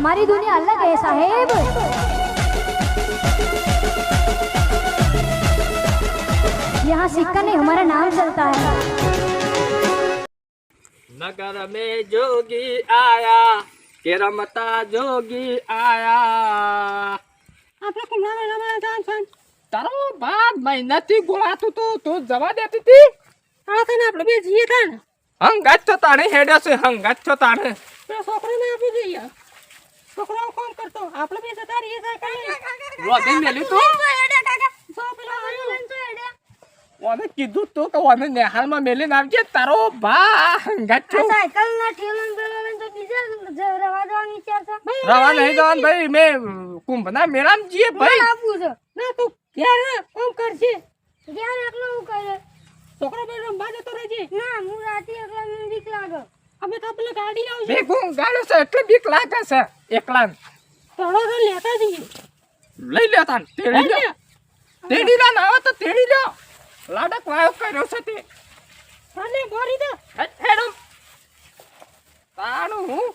हमारी दुनिया अलग है साहेब यहाँ सिक्का नहीं हमारा नाम चलता है नगर में जोगी आया કે રમતા જોગી આયા આપણે કુંભળા મેળામાં જાણ છે તારો બાપ મહિનાથી ગોળાતું તું તું જવા દેતી હતી આ થઈને આપણે બે જઈએ તા ને હંગાત છો તાણે હેડ્યો છે હંગાત છો તાણે પેલા છોકરાને આપી દઈએ છોકરો કોમ કરતો? આપણે બી જતા રહીએ સર કરી રોધે મેલ્યું તો. જો પેલો તો એડે કીધું તો કે ઓમે નેહાલમાં મેલીને આવજે તારો ભા હંગાટ છો. સાયકલ ના ઠેલન બેલન તો બીજે રવા દેવાનું વિચાર છે. રવા નહીં દેવાનું ભાઈ મે કુંભના મેળામાં જીએ ભાઈ. આપું છે. ના તું ક્યારે? કોમ કરજે? ક્યારે એકલો હું કરે? છોકરો બેડરૂમ બાજે તો રહેજે. ના હું રાતે એકલા મને બીક લાગે. અમે તો પેલા ગાડી લાવશું ભેગું ગાડું છે એટલે બીક લાગે છે એકલા તળો તો લેતા જઈએ. લઈ લ્યો તાન તેડી લે તેડી લે ના આવે તો તેડી લ્યો. લાડક વાયો કર્યો છે તે. અને બોરી દે. હેડ. હેડમ તાણું હું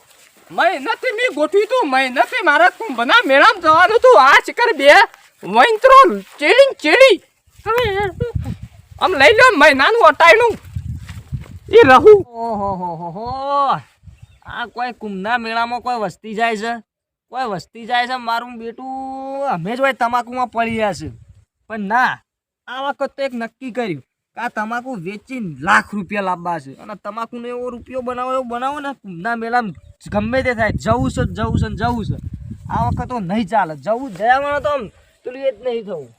નથી મેં ગોઠવી તું મહિનાથી મારા કુંભના મેળામાં જવાનું તું. આ ચક્કર બે વૈંત્રો ચેડી ચેડી હવે આમ લઈ લો નાનું અટાયણું. એ રહું. ઓહો હો હો હો. આ કોઈ કુંભના મેળામાં કોઈ વસ્તી જાય છે? કોઈ વસ્તી જાય છે? મારું બેટું અમે જ હોય તમાકુમાં પડી રહ્યા છે. પણ ના આ વખત તો એક નક્કી કર્યું કે આ તમાકુ વેચીને લાખ રૂપિયા લાવવા છે. અને તમાકુનો એવો રૂપિયો બનાવો એવો બનાવો ને કુંભના મેળામાં ગમે તે થાય જવું છે જવું છે ને જવું છે. આ વખત તો નહીં ચાલે. જવું જયામાં તો આમ પેલું એ જ નહીં થવું.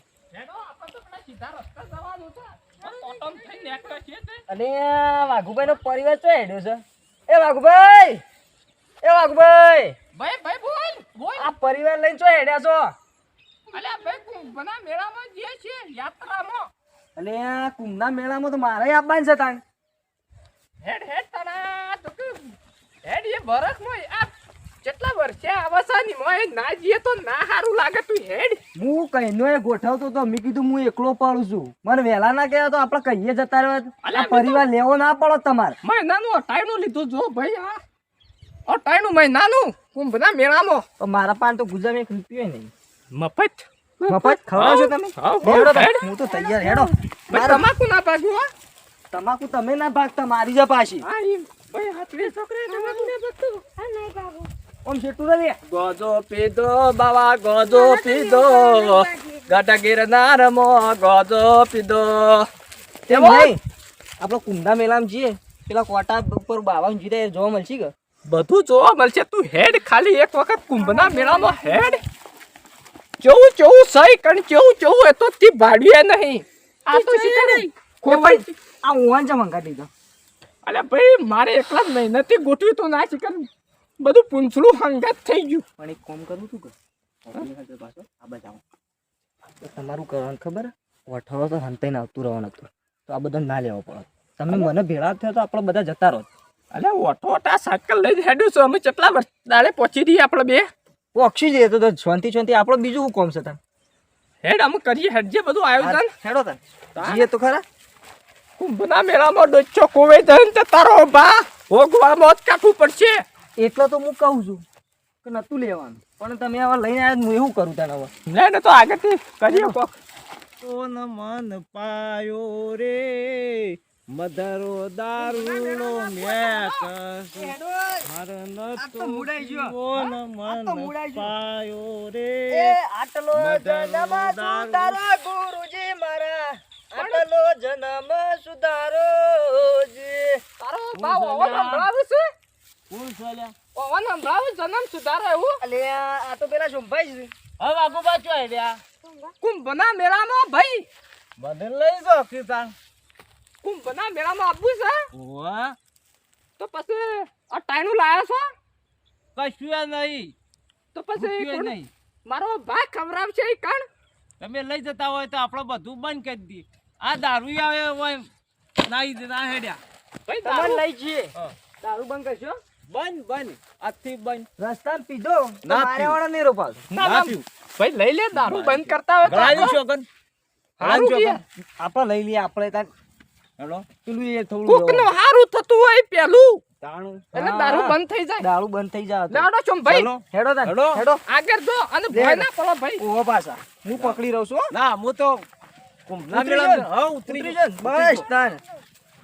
અને વાઘુભાઈ નો પરિવાર ચો હેડ્યો છે? એ વાઘુભાઈ! એ વાઘુભાઈ! ભાઈ ભાઈ બોલ બોલ. આ પરિવાર લઈને ચો હેડ્યા છો? અલ્યા ભાઈ કુંભના મેળામાં જઈએ છીએ યાત્રામાં. અલે કુંભના મેળામાં તો મારે આપવાનું છે તાણ. હેડ હેડ તણા તો હેડ એ બરખ મોય આ કેટલા વર્ષે આવસાની મોય ના જીએ તો ના હારું લાગે તું હેડ. હું કઈનો એ ગોઠવતો તો મેં કીધું હું એકલો પાડું છું. મને વેલા ના કહેવા તો આપણે કહીએ જતા રહ્યો આ પરિવાર લેવો ના પડો તમારે. મહિનાનું અટાયણું લીધું જો ભાઈ આ અટાયણું મહિનાનું કુંભના મેળામાં. તો મારા પાન તો ગુજરાત એક રૂપિયો નહીં. મફત. મફત? ખવડાવશો તમે. હું તો તૈયાર હેડો. મારા- તમાકુ ના પાછું હા. તમાકુ તમે ના ભાગતા મારી જા પાછી. ભાઈ હાથ રે છોકરે તમાકુ. ના પાછું હા નહીં બાબુ ઓમ શેટું રે ગોજો પીધો બાવા ગોજો પીધો. ગાટા ગિરનાર મો ગોજો પીધો. તેમ નહીં. આપણો કુંભના મેળામાં જઈએ પેલા કોટા ઉપર બાવા જીતા રહે જોવા મળશે કે? બધું જોવા મળશે. તું હેડ ખાલી એક વખત કુંભના મેળામાં હેડ. ચૌ ચૌ સહી કણ ચૌ ચૌ એ તો તી ભાડ્યે નહીં. આ તો શીખે ખોવાઈ આ છે મંગા દીધો. અલ્યા ભાઈ મારે એકલા જ મહેનતથી ગોઠવી તો ના શીખર બધું પૂંછડું હંગાત થઈ ગયું. પણ એક કોમ કરું છું કે પાછો આ બતાવો તો તમારું કરવાનું ખબર? વઠાવો તો હંતાઈ ને આવતું રહેવાનું હતું. તો આ બધા ના લેવો પડે. તમે મને ભેળા થયો તો આપણે બધા જતા રહો. અલે ઓટો ઓટા સાયકલ લઈને હેડ્યું છું. અમે કેટલા વર્ષ દાડે પહોંચી દઈએ આપણે બે? ઓક્ષી જઈએ તો શાંતિ શાંતિ. આપણો બીજું શું કોમ છે તને? હેડ અમે કરીએ હેડ જે બધું આયોજન. હેડો તને. જઈએ તો ખરા. કુંભના મેળામાં ડોચો કોવે તો તારો બા. ભોગવા મોત કાઢવું પડશે. એટલો તો હું કહું છું કે નતું લેવાનું. પણ તમે હવે લઈને આવ્યા હું એવું કરું તને હવે ના ના તો આગળથી કરીએ કોક. કોન મન પાયો રે? મધરો દારૂનો મેક. હર નતો કોન મન પાયો રે? આટલો જન્મ સુધારો ગુરુજી મારા આટલો જન્મ સુધારો તારો બા ઓવન સંભળાવે છે. કોણ ચાલ્યા ઓવન સંભળાવે જન્મ સુધારો એવું અલે આ તો પેલા શોભાઈ છે. હવે આગુ બાજુ આવ્યા કુંભના મેળામાં ભાઈ. બધે લઈ જાઓ કિસાન કુંભના મેળામાં આપવું છે? તો પછી આ ટાઈનું લાયા છો? કશું નહીં. તો પછી કશું નહીં. મારો ભાઈ ખવડાવશે ઈ કણ? તમે લઈ જતા હોય તો આપણે બધું બંધ કરી દઈએ. આ દારૂ આવે હોય ના ના હેડ્યા. ભાઈ દારૂ- લઈ જઈએ. દારૂ બંધ કરશો? બંધ બંધ આજથી બંધ રસ્તા પીધો. ના મારે વાળા નહીં રોપાલ ના ભાઈ લઈ લે દારૂ. બંધ કરતા હોય ગાડી શોગન હારું આપણે લઈ લઈએ આપણે તાર હેલો? પેલું એ થોડું કોકનું હારું થતું હોય પેલું. એટલે દારૂ બંધ થઈ જાય. દારૂ બંધ થઈ જાય તો. લેવડો ભાઈ. હેડો હેડો. હેડો. આગળ જો અને ભય ના પડો ભાઈ. ઓહો પાછા. હું પકડી રહું છું હો. ના હું તો મેળા હા ઉતરી? બસ તાર.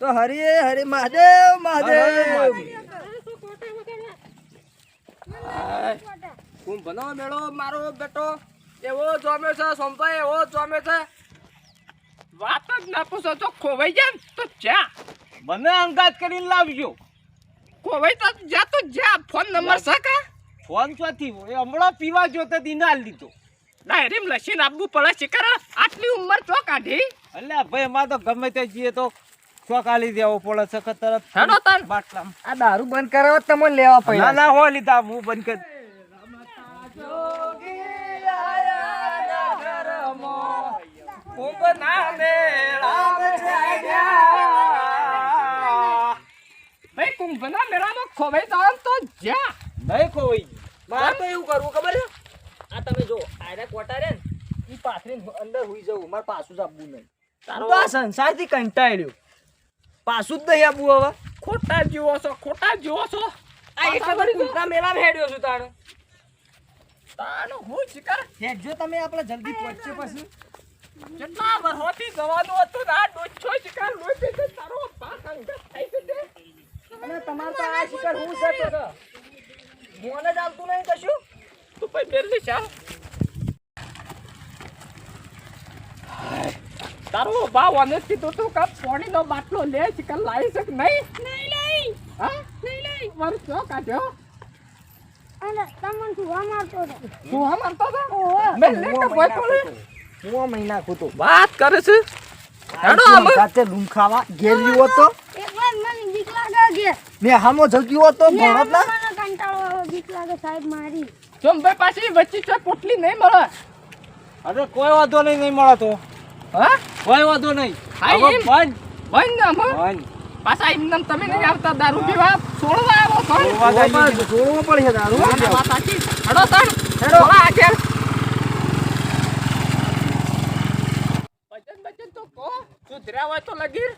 તો હરે હરે મહાદેવ મહાદેવ. કુંભનો મેળો મારો બેટો એવો જોમે છે સોમભાઈ એવો જોમે છે. વાત જ ના પૂછો તો ખોવાઈ જાય તો જા. મને અંદાજ કરીને લાવજો. ખોવાઈ તો જા તો જા. ફોન નંબર છે કા? ફોન ચોથી એ હમણાં પીવા જોતો તી ના લીધો. ડાયરીમ લસીને આપવું પડે શિકાર. આટલી ઉંમર તો કાઢી? એટલે ભાઈ એમાં તો ગમે તે જઈએ તો ચોકાલી દેવો પડે છે કે તરત હેડો તાન બાટલામાં. આ દારૂ બંધ કરાવો તમે તમને લેવા ના ના હો લીધા હું બંધ કરી ભાઈ કુંભના મેળામાં ખોવાઈ જાવ તો જ્યાં. નહીં ખોવાઈ. મારે તો એવું કરવું ખબર છે? આ તમે જો આયરા કોટા રે ને એ પાથરીને અંદર હોઈ જવું મારે પાછું જ આપવું નહીં. તારો આ સંસારથી કંટાળ્યો. પાછું જ નહીં આપવું હવે. ખોટા જીવો છો ખોટા જીવો છો. આ એટલા બધી કુંભના મેળામાં હેડ્યો છું તાણે. તાનો હું શિકાર? હેડજો તમે આપણે જલ્દી પહોંચશે પછી. કેટલા વર્ષોથી જવાનું હતું આ ડોછો શિકાર લોહી પીધે તારો પાક અંગત થઈ જશે. અને તમારે તો આ શિકાર હું છે? તો. મોને જ આવતું નહીં કશું? તું બેરલી ચાલ તારો ભાવ અને કીધું તું કે પાણીનો બાટલો લે શિકાર લાવી શક નહીં? નહીં લઈ. હા? નહીં લઈ. મારું ચો કાઢ્યો અને તમને સુવા મારતો હતો? તું મારતો હતો? મે લે. કે ભાઈ પડે હું આ મહિના ખોતો વાત કરે છે? હેડો આમ. સાથે લૂમ ખાવા ઘેર ગયો તો એક વાર મને બીક લાગે છે. મેં હામો જગ્યો હતો ભણતલા મને કંટાળો બીક લાગે સાહેબ મારી. ચોમ ભાઈ પાછી વચ્ચે પોટલી નહીં મળે. અરે કોઈ વાંધો નહીં નહીં મળે તો. હા કોઈ વાંધો નહીં હા, એમ. બંધ બંધ આમાં. બંધ પાછા એમને તમે નહીં આવતા દારૂ પીવા છોડવા આવો છો? છોડવા જાય છે. પડે દારૂ વાત સાચી. હેડો તાણ. હેડો. આગળ. ભજન ભજન તો કહો. સુધર્યા હોય તો લગીર.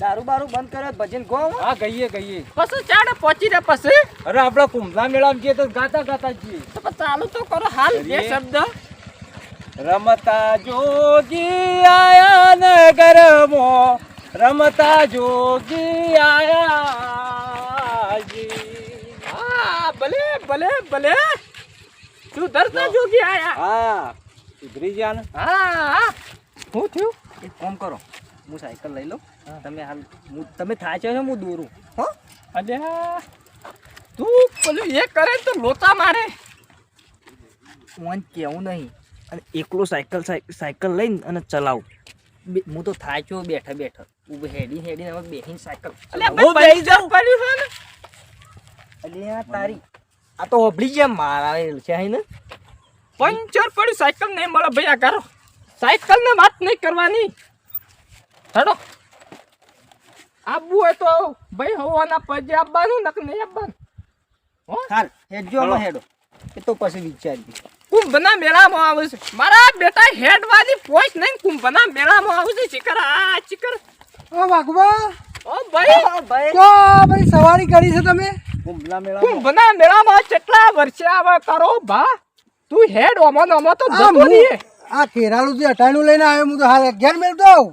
દારૂ બારૂ બંધ કરે ભજન કહો હા ગઈએ ગઈએ પછી ચાડે પહોંચી રહ્યા પછી. અરે આપણા કુંભલા મેળામાં જઈએ તો ગાતા ગાતા જઈએ તો પછી ચાલુ તો કરો હાલ બે શબ્દ રમતા જોગી આયા નગરમો રમતા જોગી આયા. હા ભલે ભલે ભલે. સુધરતા જોગી આયા? હા સુધરી ગયા ને હા હા. શું થયું? એક કામ કરો હું સાયકલ લઈ લઉં. તમે હાલ હું તમે થાય છે હું દોરું. હો? અલ્યા તું પેલું એ કરે તો લોચા મારે. ફોન કેવું નહીં. અને એકલો સાયકલ સાયકલ લઈને અને ચલાવું. હું તો થાય છું બેઠા બેઠા. ઉભે હેડી હેડીને હવે બેહીને સાયકલ. અલ્યા હું ભાઈ બેહી જાઉં. પડ્યું હોય અલ્યા તારી આ તો હોબળી જેમ મારા છે હે ને? પંચર પડી સાયકલ નહીં મળે. ભાઈ આ કરો સાયકલ ને વાત નહીં કરવાની. હેડો. આબુ હોય તો ભાઈ હોવાના પજે આપવાનું નક નહીં આપવાનું હો? હાલ હેડજો હેડો. એ તો પછી વિચારી કુંભના મેળામાં આવે છે. મારા બેટા હેડવાની પોચ નહીં કુંભના મેળામાં આવે છે. ચિકર આ ચિકર. ઓ વાઘબા. ઓ ભાઈ. ભાઈ. તો ભાઈ સવારી કરી છે તમે? કુંભના મેળામાં. કુંભના મેળામાં કેટલા વર્ષે આવે તારો ભા? તું હેડ ઓમો ને તો જતો નહીં આ કેરાલું જે અટાણું લઈને આવ્યો હું તો હાલ અગિયાર મેળતો આવું.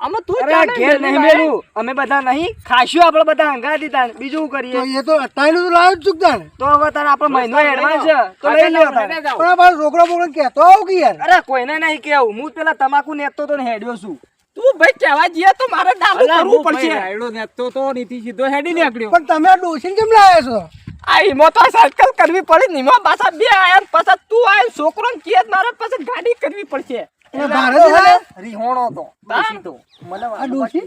આમાં તું અરે ઘેર નહીં મેલું અમે બધા નહીં. ખાશું આપણે બધા હંગા તાણ બીજું શું તો કરીએ એ તો અટાણું તો લાવ્યો ચૂક ચૂકતાણ તો હવે તારે આપણો મહિનો એડવાન્સ છે. તો લઈ લ્યો તારે. પણ આ રોકડો બોકડો કહેતો આવું કે યાર? અરે કોઈને નહીં કેવું હું પેલા તમાકુ નેતો તો હેડ્યો છું. તું ભાઈ કહેવા જઈએ તો મારે ડાબુ કરવું પડશે. રાયડો નેતો તો નીતિ સીધો હેડી નીકળ્યો. પણ તમે ડોસીને કેમ લાવ્યા છો? આ ઈમો તો સાયકલ કરવી પડી ને પાછા બે આયા પાછા તું આયા છોકરો ને કે મારે પાછા ગાડી કરવી પડશે? રીહોણો તો. ડોશી તો. મને?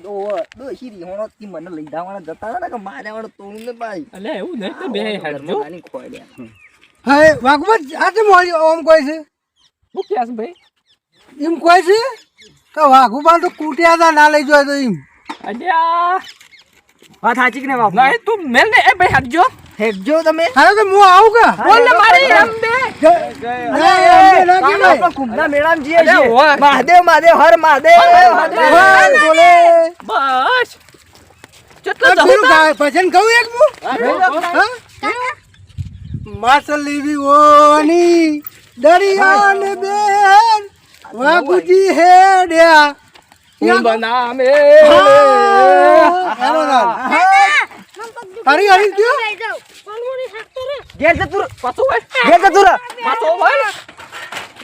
ઓહો, ડોશી રીહોણો થી મને લઈ જવાના જતા ને કે મારે વાળો તોડું ને ભાઈ. અલે એવું નહીં તો બે હેડજો ગાલી ખોવાડ્યા. હા વાઘબા આ તે ઓમ કોઈ છે? હું ક્યાં છે ભાઈ? એમ કોઈ છે? કે વાઘુબા તો કૂટ્યા હતા ના લઈ જાય તો એમ. અલ્યા. વાત સાચી કે બાપુ? નહીં તું મેલ ને. એ ભાઈ હટજો હેડજો તમે. હા તો હું આવું કે? બોલ ને મારી એમ બે અરે, એમ બે ના આપણે કુંભના મેળામાં જઈએ છીએ. હોય. મહાદેવ મહાદેવ હર મહાદેવ બોલે. બસ. કેટલો ભજન કહું એક હું માસલ લેવી ઓની દરિયા ને બેન વાગુજી હેડ્યા. કુંભના તારી હારી ગયો ઘેર જતું રહે. પાછું હોય. ઘેર જતું રહે. પાછો હોય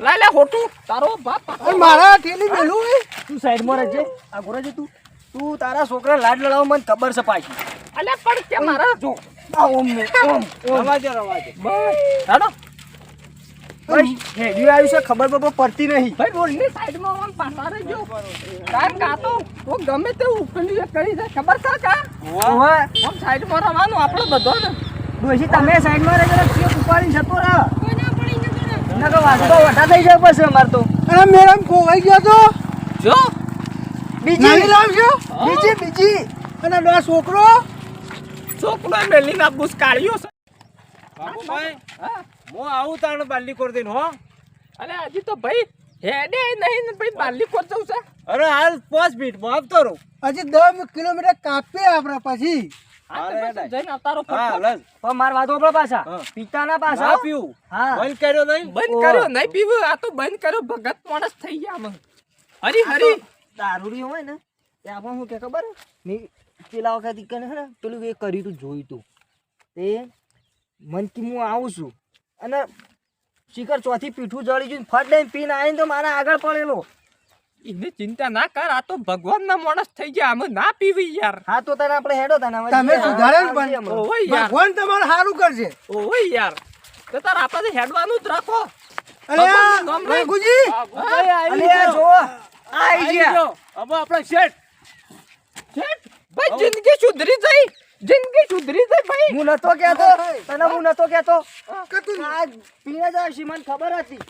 લાય લે હોટું તારો બાપ મારા ઠેલી મેલું તું સાઈડમાં રહેજે. આ ઘોડે છે તું. તું તારા છોકરા લાડ લડાવ મને ખબર છે પાછી. અલ્યા પણ કે મારા જો. ઓમ ઓમ ઓમ. રવા દે બસ. હેડો ભાઈ હેડ્યું આવ્યું છે ખબર બબર પડતી નહીં. ભાઈ રોડની સાઈડમાં આમ પાછા રહેજો. કારણ કે આ તો કોક ગમે તે ઉકેલી કરી દે ખબર છે કા? હવે આમ સાઈડમાં રવાનું આપણે બધો ને. ડોશી તમે સાઈડમાં રહેજો ને ચેક ઉપાડીને જતો રહે. કોઈ ના પડી જતો રે નકર વાંધો વટા થઈ જાય પછી અમાર તો. અને મેરામ ખોવાઈ ગયો તો? જો. બીજી. નહીં લાવશો બીજી બીજી. અને દો છોકરો? છોકરો મેલીના બુસ કાઢ્યો છે. બાબુભાઈ હા. હું આવું તાણ બાલી કરી દઈને હો. અરે હજી તો ભાઈ હેડે નહીં ને ભાઈ બાલી કોર જવું છે. અરે હાલ પાંચ મિનિટમાં આવતો રહું. હજી દસ કિલોમીટર કાપીએ આપણે પછી. હા તો અરે પછી હેડાય. જઈને આવતારો હા ફટફટ. લસ પણ માર વાતો આપણા પાછા. પિતાના પાછા. પીવું. હા. બંધ કર્યો નહીં? બંધ કર્યો નહીં પીવું. આ તો બંધ કર્યો. ભગત માણસ થઈ ગયા અમે હરી હરી. દારૂડી હોય ને ત્યાં પણ શું કે ખબર? મેં પેલા વખત ઈ કને હે ને પેલું એ કર્યું તું જોયું તું. તે મન કે હું આવું છું. અને શિખર ચોથી પીઠું જળી જઈને ફટ લઈને પીને આવીને તો મારા આગળ પડેલો. એને ચિંતા ના કર આ તો ભગવાનના માણસ થઈ ગયા અમે ના પીવી યાર. હા તો તને આપણે હેડો તને તમે સુધારે પણ. ઓય યાર. ભગવાન તમારે સારું કરશે. ઓય યાર. તો તાર આપણે હેડવાનું જ રાખો. અરે આ ગયો. જો આઈ ગયા. હવે આપણે શેઠ. શેઠ, ભાઈ જિંદગી સુધરી જઈ. જિંદગી સુધરી છે ભાઈ. હું નતો કહેતો. તને હું નતો કહેતો. કે તું? આ પીને જાય છે મને ખબર હતી.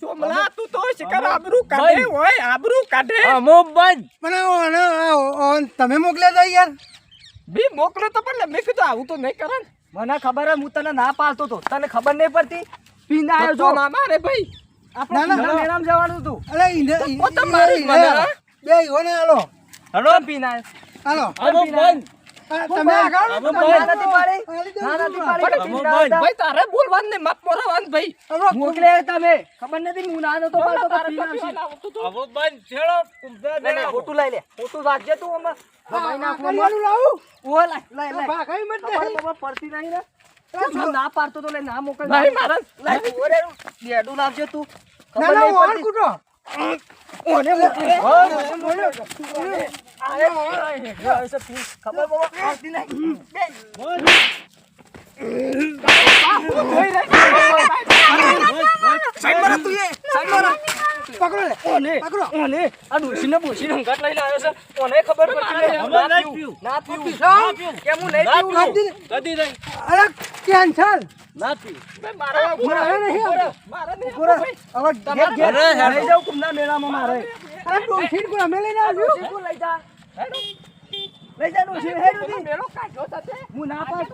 સોમલા તું તો શિકાર આબરૂ કાઢે હોય આબરૂ કાઢે. અમો બંધ. પણ આ ઓને આ ઓન તમે મોકલ્યા હતા યાર. બી મોકલો તો પણ મેં કીધું આવું તો નહીં કરે ને મને ખબર હે હું તને ના પાડતો તો. તને ખબર નહીં પડતી? પીને આવ્યો તો છો મામા રે ભાઈ. આપણે મેળામાં જવાનું હતું. અરે ઈને તો મારી મને, બે ઈઓને હાલો. હલો. પીને હાલો બંધ. તમે આગળ હવે તને ના નથી પાડી? નાનાથી ના પાડી. ભાઈ તારે બોલવાનું ને માપ મોરવાનું ભાઈ. મોકલે તમે. ખબર નથી હું નાનો તો પાડતો તો તારે હવે બંધ છેડો કુંભા લે, ફોટો લઈ લે. ફોટો વાજે તું આમાં. દબાઈ નાખું આમાં. કાકરિયાનું લાવું ઓહો, લાય, લાય, લાય. ભાગાઈ મત નહીં. પડતી નહીં ને? ના પાડતો તો લે ના મોકલ. ભાઈ મારા લાય, ઓરે. બેડું લાવજે તું. ના ખબર ના ઓર કુટો. ઓને મોકલે. નહીં ઓને, પકડો. કેન્સલ મારા મારે નહીં આવતું. નહીં હવે મેળામાં મારે અરે ડોશી ને કોઈ અમે લઈને આવ્યું ડોશી તું લઈ જા. લઈ જા ડોશી હેડ ઉધી. મેળો કાઢ્યો સાથે હું ના પાડતો